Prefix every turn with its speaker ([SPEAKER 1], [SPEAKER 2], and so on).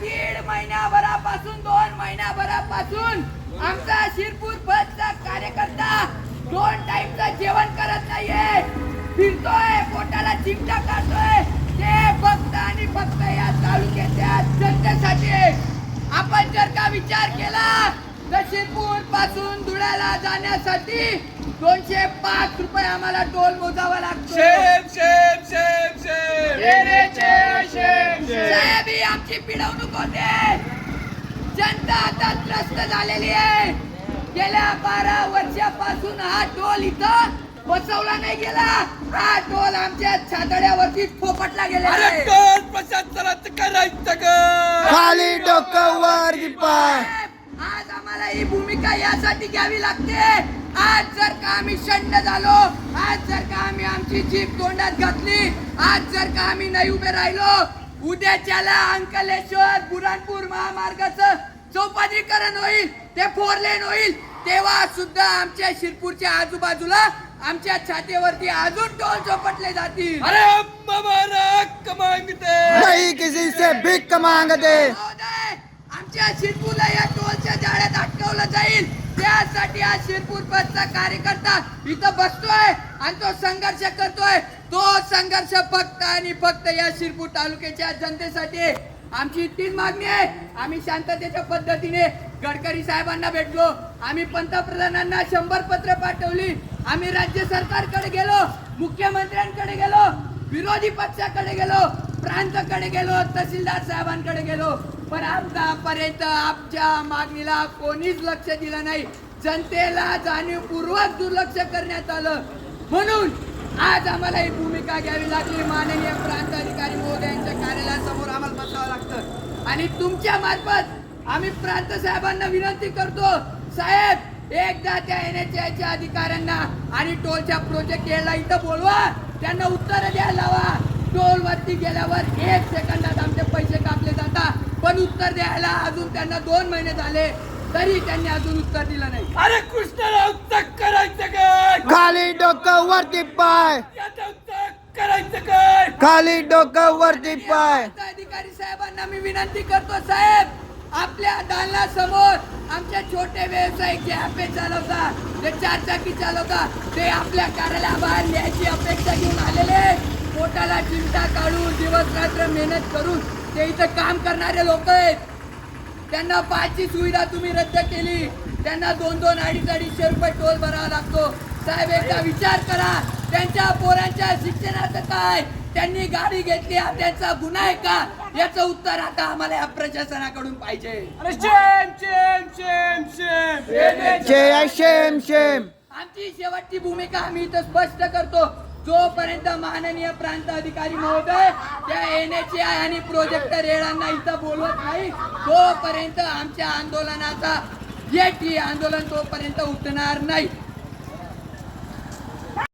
[SPEAKER 1] दीड महिन्याभरापासून दोन महिन्याभरापासून आमचा शिरपूर बसचा कार्यकर्ता दोन टाइमचं जेवण करत नाहीये. फिरतोय पोटाला चिमटा काढतोय. ते फक्त आणि फक्त या तालुक्याच्या जनतेसाठी. आपण जर का विचार केला तर शिरपूरपासून धुळ्याला जाण्यासाठी दोनशे पाच रुपये आम्हाला टोल मोजावा लागतो. आमची पिढवणूक होते. जनता आता त्रस्त झालेली आहे. गेल्या बारा वर्षापासून हा टोल इथं बसवला नाही गेला. हा टोल आमच्या छातड्यावरती फोपटला गेलेला
[SPEAKER 2] अरे
[SPEAKER 1] आहे
[SPEAKER 2] कोण प्रशासनाचं करायचं ग.
[SPEAKER 3] खाली डोकं वर पाय
[SPEAKER 1] साहेब, आज आम्हाला ही भूमिका यासाठी घ्यावी लागते. आज जर का आम्ही शंड झालो आज जर का आम्ही आमची जीप तोंडात घातली आज जर का आम्ही नाही उभे राहिलो उद्याच्याला अंकलेश्वर बुराणपूर महामार्गाचं चौपदरीकरण होईल ते फोर लेन होईल. तेव्हा सुद्धा आमच्या शिरपूरच्या आजूबाजूला आमच्या छातीवरती अजून टोल चौपटले जातील.
[SPEAKER 2] अरे कमांगते.
[SPEAKER 3] नहीं किसी से भीख मांगते
[SPEAKER 1] आमच्या शिरपूरला या टोलच्या जाळ्यात अटकवलं जाईल. त्यासाठी आज शिरपूर बसचा कार्यकर्ता इथं बसतोय आणि तो संघर्ष करतोय. तो संघर्ष फक्त आणि फक्त या शिरपूर तालुक्याच्या जनतेसाठी आमची तीन मागणी आहे. आम्ही शांततेच्या पद्धतीने गडकरी साहेबांना भेटलो. आम्ही पंतप्रधानांना शंभर पत्र पाठवली. आम्ही राज्य सरकारकडे गेलो मुख्यमंत्र्यांकडे गेलो विरोधी पक्षाकडे गेलो प्रांताकडे गेलो तहसीलदार साहेबांकडे गेलो. पण आतापर्यंत आमच्या मागणीला कोणीच लक्ष दिलं नाही. जनतेला जाणीवपूर्वक दुर्लक्ष करण्यात आलं. म्हणून आज आम्हाला ही भूमिका घ्यावी लागली. माननीय प्रांत अधिकारी महोदयांच्या कार्यालयासमोर आम्हाला बसावं लागतं. आणि तुमच्या मार्फत आम्ही प्रांत साहेबांना विनंती करतो साहेब एकदा त्या एन एच आयच्या अधिकाऱ्यांना आणि टोलच्या प्रोजेक्ट यायला इथं बोलवा. त्यांना उत्तर द्यायला लावा. टोलवरती गेल्यावर एक सेकंदात आमचे पैसे कापले जातात. पण उत्तर द्यायला अजून त्यांना दोन महिने झाले तरी त्यांनी अजून उत्तर दिलं नाही.
[SPEAKER 2] अरे कृष्णरावचं करायचं काय?
[SPEAKER 3] खाली डोकं वरती पाय.
[SPEAKER 2] करायचं काय?
[SPEAKER 3] खाली डोकं वरती पाय.
[SPEAKER 1] आता अधिकारी साहेबांना मी विनंती करतो साहेब आपल्या दालनासमोर आमच्या छोटे व्यावसायिक जे ॲपे चालवता जे चारचाकी चालवता ते आपल्या कार्यालयाबाहेर लिहायची अपेक्षा घेऊन आलेले आहेत. पोटाला चिमटा काढून दिवस रात्र मेहनत करून ते इथं काम करणारे लोक आहेत त्यांना पाचची सुविधा तुम्ही रद्द केली त्यांना दोन दोन अडीच अडीचशे रुपये टोल भरावा लागतो साहेब एकदा विचार करा त्यांच्या पोरांच्या शिक्षणाचं काय त्यांनी गाडी घेतली हा त्यांचा गुन्हा आहे का याचं उत्तर आता आम्हाला या प्रशासनाकडून पाहिजे
[SPEAKER 2] अरे शेम शेम शेम शेम
[SPEAKER 3] जय शेम शेम
[SPEAKER 1] आमची शेवटची भूमिका आम्ही इथं स्पष्ट करतो जोपर्यंत माननीय प्रांत अधिकारी महोदय त्या एनएचए आणि प्रोजेक्टर रेडांना इथं बोलवत नाही तोपर्यंत आमच्या आंदोलनाचा येठी आंदोलन तोपर्यंत उठणार नाही.